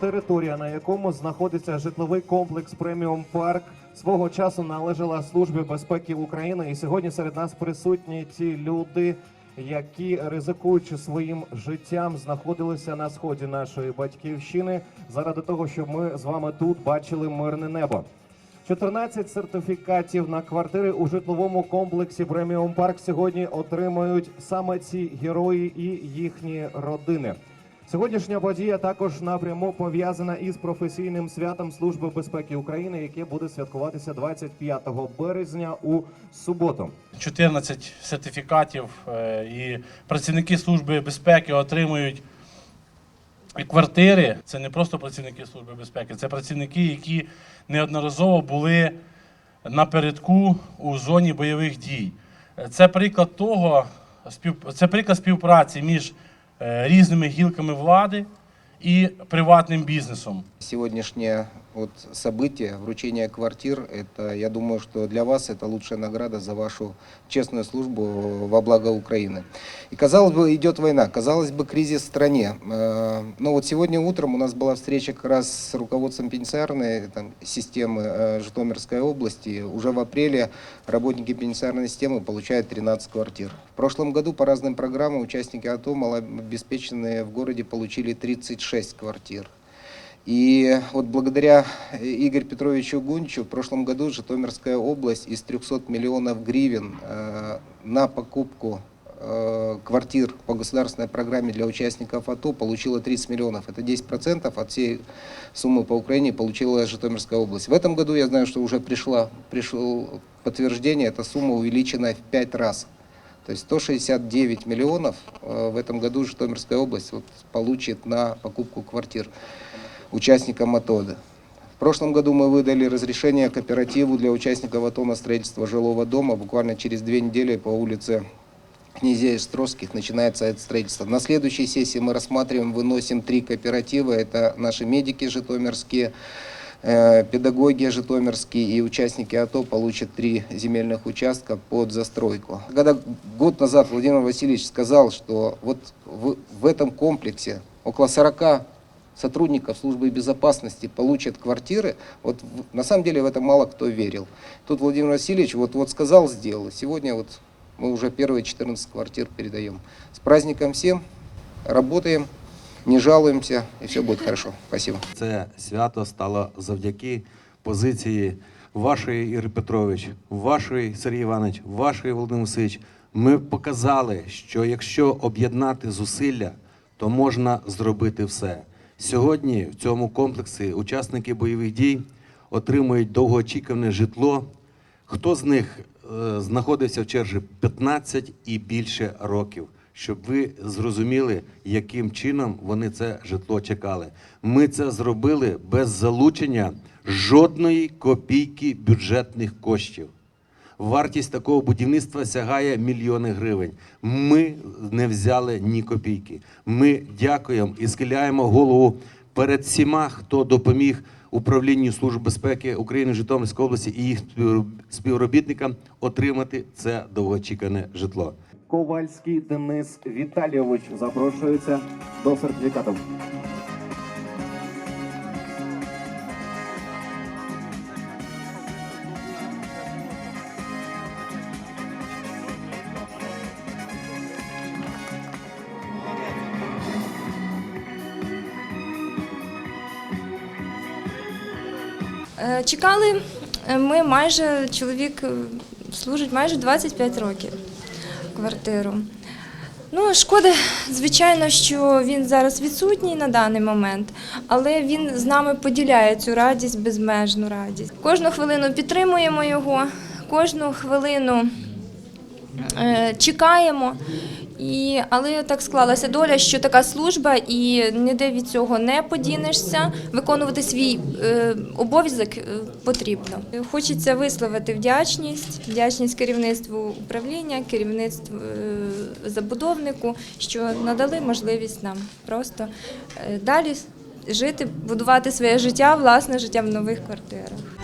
територія, на якому знаходиться житловий комплекс Преміум Парк, свого часу належала Службі безпеки України. І сьогодні серед нас присутні ті люди, які ризикуючи своїм життям, знаходилися на сході нашої батьківщини заради того, щоб ми з вами тут бачили мирне небо. 14 сертифікатів на квартири у житловому комплексі Преміум Парк сьогодні отримують саме ці герої і їхні родини. Сьогоднішня подія також напряму пов'язана із професійним святом Служби безпеки України, яке буде святкуватися 25 березня у суботу. 14 сертифікатів, е, і працівники Служби безпеки отримують квартири. Це не просто працівники Служби безпеки, це працівники, які неодноразово були напередку у зоні бойових дій. Е, Це приклад того, це приклад співпраці між різними гілками влади і приватним бізнесом. Сегодняшнее вот событие, вручение квартир, это, я думаю, что для вас это лучшая награда за вашу честную службу во благо Украины. И казалось бы, идет война, казалось бы, кризис в стране. Э, Но вот сегодня утром у нас была встреча как раз с руководством пенитенциарной там, системы э, Житомирской области. Уже в апреле работники пенитенциарной системы получают 13 квартир. В прошлом году по разным программам участники АТО малообеспеченные в городе получили 36 квартир. И вот благодаря Игорю Петровичу Гунчу в прошлом году Житомирская область из 300 миллионов гривен э, на покупку э, квартир по государственной программе для участников АТО получила 30 миллионов. Это 10% от всей суммы по Украине получила Житомирская область. В этом году я знаю, что уже пришла, пришло подтверждение, эта сумма увеличена в 5 раз. То есть 169 миллионов э, в этом году Житомирская область вот получит на покупку квартир участникам АТО. В прошлом году мы выдали разрешение кооперативу для участников АТО на строительство жилого дома. Буквально через две недели по улице князей Острозских начинается это строительство. На следующей сессии мы рассматриваем, выносим три кооператива. Это наши медики житомирские, педагоги житомирские и участники АТО получат три земельных участка под застройку. Когда год назад Владимир Васильевич сказал, что вот в, в этом комплексе около 40 сотрудников службы безопасности получат квартиры, вот на самом деле в это мало кто верил. Тут Владимир Васильевич вот, вот сказал, сделал. Сегодня вот мы уже первые 14 квартир передаем. С праздником всем, работаем, не жалуемся, и все будет хорошо. Спасибо. Це свято стало завдяки позиції вашої Іри Петрович, вашої Сергій Іванович, вашої Володимир Васильович. Ми показали, що якщо об'єднати зусилля, то можна зробити все. Сьогодні в цьому комплексі учасники бойових дій отримують довгоочікуване житло. Хто з них е, знаходився в черзі 15 і більше років, щоб ви зрозуміли, яким чином вони це житло чекали. Ми це зробили без залучення жодної копійки бюджетних коштів. Вартість такого будівництва сягає мільйони гривень. Ми не взяли ні копійки. Ми дякуємо і схиляємо голову перед всіма, хто допоміг управлінню Служби безпеки України в Житомирській області і їх співроб- співробітникам отримати це довгоочікуване житло. Ковальський Денис Віталійович запрошується до сертифікату. Е, Чекали е, ми майже чоловік е, служить майже 25 років квартиру. Ну, шкода, звичайно, що він зараз відсутній на даний момент, але він з нами поділяє цю радість, безмежну радість. Кожну хвилину підтримуємо його, кожну хвилину е, чекаємо. І, але так склалася доля, що така служба, і ніде від цього не подінешся. Виконувати свій е, обов'язок е, потрібно. Хочеться висловити вдячність, вдячність керівництву управління, керівництву е, забудовнику, що надали можливість нам просто е, далі жити, будувати своє життя, власне життя в нових квартирах.